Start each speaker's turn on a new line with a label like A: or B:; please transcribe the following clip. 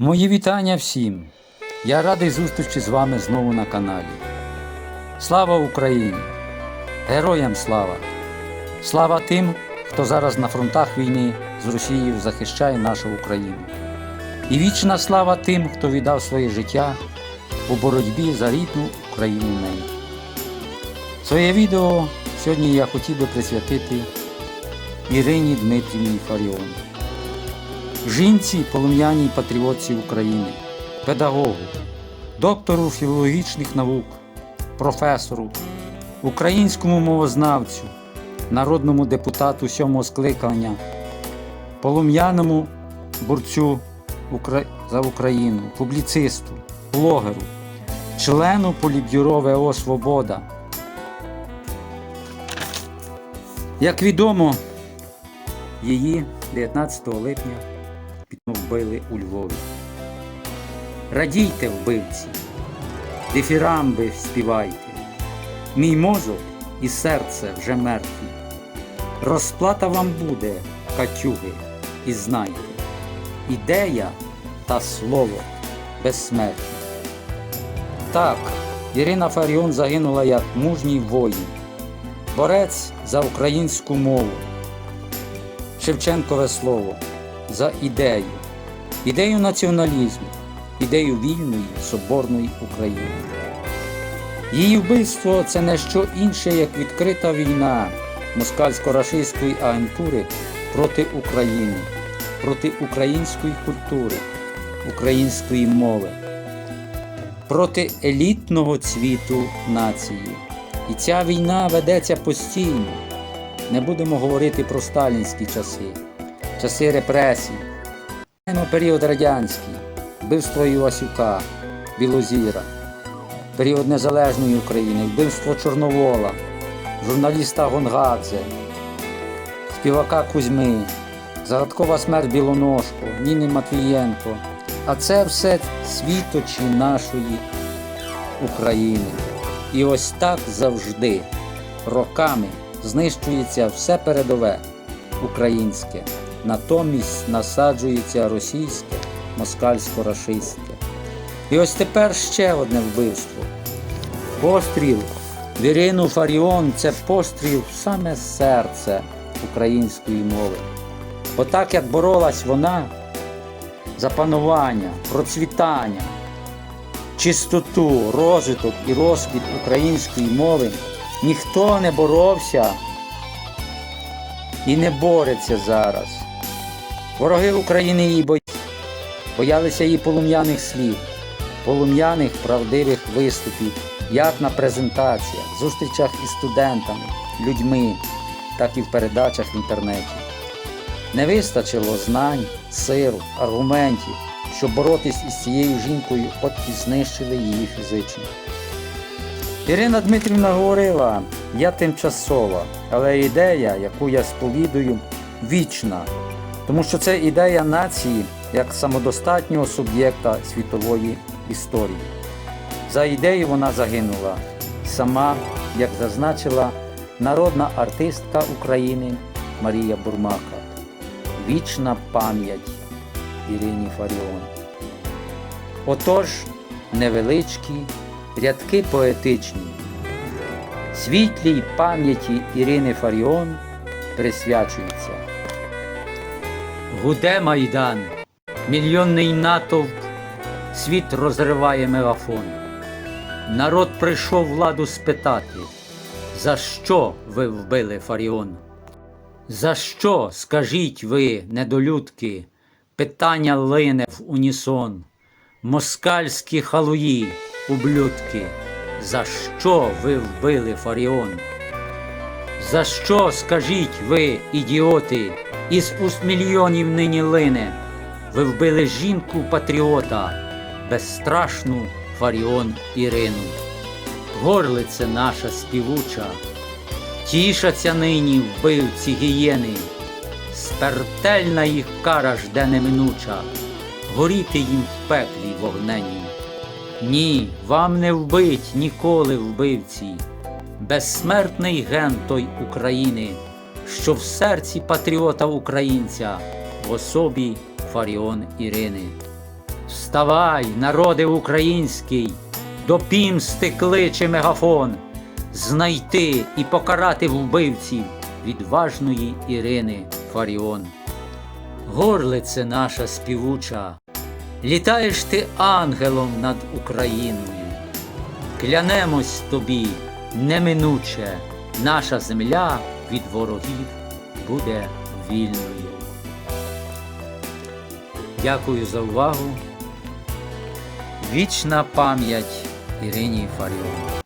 A: Мої вітання всім! Я радий зустрічі з вами знову на каналі. Слава Україні! Героям слава! Слава тим, хто зараз на фронтах війни з Росією захищає нашу Україну. І вічна слава тим, хто віддав своє життя у боротьбі за рідну Україну неї. Своє відео сьогодні я хотів би присвятити Ірині Дмитрівні Фаріон. Жінці полум'яній патріотці України, педагогу, доктору філологічних наук, професору, українському мовознавцю, народному депутату сьомого скликання, полум'яному борцю за Україну, публіцисту, блогеру, члену політбюро ВО Свобода. Як відомо, її 19 липня вбили у Львові. Радійте, вбивці, дифірамби співайте, мій мозок і серце вже мертві. Розплата вам буде, катюги, і знайте, ідея та слово безсмертні. Так, Ірина Фаріон загинула як мужній воїн, борець за українську мову. Шевченкове слово за ідею, ідею націоналізму, ідею вільної соборної України. Її вбивство це не що інше, як відкрита війна москальсько-рашистської агентури проти України, проти української культури, української мови, проти елітного цвіту нації. І ця війна ведеться постійно. Не будемо говорити про сталінські часи часи репресій, період радянський, вбивство Івасюка, Білозіра, період Незалежної України, вбивство Чорновола, журналіста Гонгадзе, співака Кузьми, загадкова смерть Білоножко, Ніни Матвієнко. А це все світочі нашої України. І ось так завжди, роками знищується все передове українське натомість насаджується російське, москальсько-рашистське. І ось тепер ще одне вбивство. Постріл в Ірину Фаріон це постріл в саме серце української мови. Бо так як боролась вона за панування, процвітання, чистоту, розвиток і розквіт української мови, ніхто не боровся і не бореться зараз. Вороги України її боялися, боялися її полум'яних слів, полум'яних правдивих виступів, як на презентаціях, зустрічах із студентами, людьми, так і в передачах в інтернеті. Не вистачило знань, сил, аргументів, щоб боротись із цією жінкою, от і знищили її фізично. Ірина Дмитрівна говорила, я тимчасова, але ідея, яку я сповідую, вічна. Тому що це ідея нації як самодостатнього суб'єкта світової історії. За ідею вона загинула. Сама, як зазначила народна артистка України Марія Бурмака. Вічна пам'ять Ірині Фаріон. Отож, невеличкі рядки поетичні. Світлій пам'яті Ірини Фаріон присвячується. Гуде майдан, мільйонний натовп, світ розриває мегафон. Народ прийшов владу спитати, за що ви вбили Фаріон? За що, скажіть ви, недолюдки, питання лине в унісон, москальські халуї, ублюдки, за що ви вбили Фаріон? За що, скажіть ви, ідіоти, із уст мільйонів нині лине, ви вбили жінку патріота, безстрашну Фаріон Ірину. Горлице наша співуча, тішаться нині вбивці гієни, смертельна їх кара жде неминуча, горіти їм в пеклі вогненні. Ні, вам не вбить ніколи вбивці, безсмертний ген той України, що в серці патріота українця в особі Фаріон Ірини. Вставай, народи український, до пімсти кличе мегафон, знайти і покарати вбивців відважної Ірини Фаріон. Горлице наша співуча, літаєш ти ангелом над Україною. Клянемось тобі, неминуче, наша земля від ворогів буде вільною. Дякую за увагу. Вічна пам'ять Ірині Фаріон.